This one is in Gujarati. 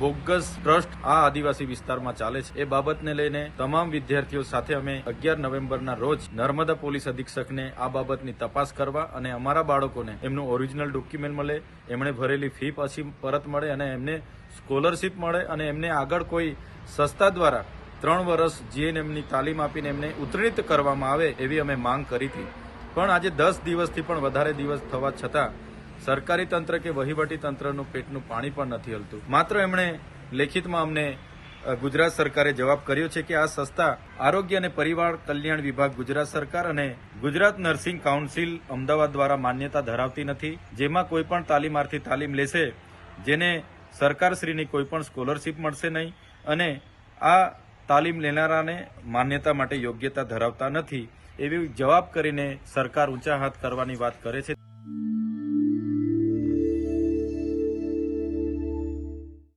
બોગસ ટ્રસ્ટ આ આદિવાસી વિસ્તારમાં ચાલે છે. એ બાબતને લઈને તમામ વિદ્યાર્થીઓ સાથે અમે અગિયાર નવેમ્બરના રોજ નર્મદા પોલીસ અધિક્ષકને આ બાબતની તપાસ કરવા અને અમારા બાળકોને એમનું ઓરિજિનલ ડોક્યુમેન્ટ મળે, એમણે ભરેલી ફી પછી પરત મળે અને એમને સ્કોલરશીપ મળે અને એમને આગળ કોઈ સંસ્થા દ્વારા ત્રણ વર્ષ જીએનએમની તાલીમ આપીને એમને ઉત્તીર્ણ કરવામાં આવે એવી અમે માંગ કરી હતી. પણ આજે દસ દિવસથી પણ વધારે દિવસ થવા છતાં સરકારી તંત્ર કે વહીવટી તંત્રનું પેટનું પાણી પણ નથી હલતું. માત્ર એમણે લેખિતમાં અમને ગુજરાત સરકારે જવાબ કર્યો છે કે આ સંસ્થા આરોગ્ય અને પરિવાર કલ્યાણ વિભાગ ગુજરાત સરકાર અને ગુજરાત નર્સિંગ કાઉન્સિલ અમદાવાદ દ્વારા માન્યતા ધરાવતી નથી, જેમાં કોઈ પણ તાલીમાર્થી તાલીમ લેશે, જેને સરકારશ્રીની કોઈ પણ સ્કોલરશીપ મળશે નહીં અને આ તાલીમ લેનારાને માન્યતા માટે યોગ્યતા ધરાવતા નથી, એવી જવાબ કરીને સરકાર ઊંચા હાથ કરવાની વાત કરે છે.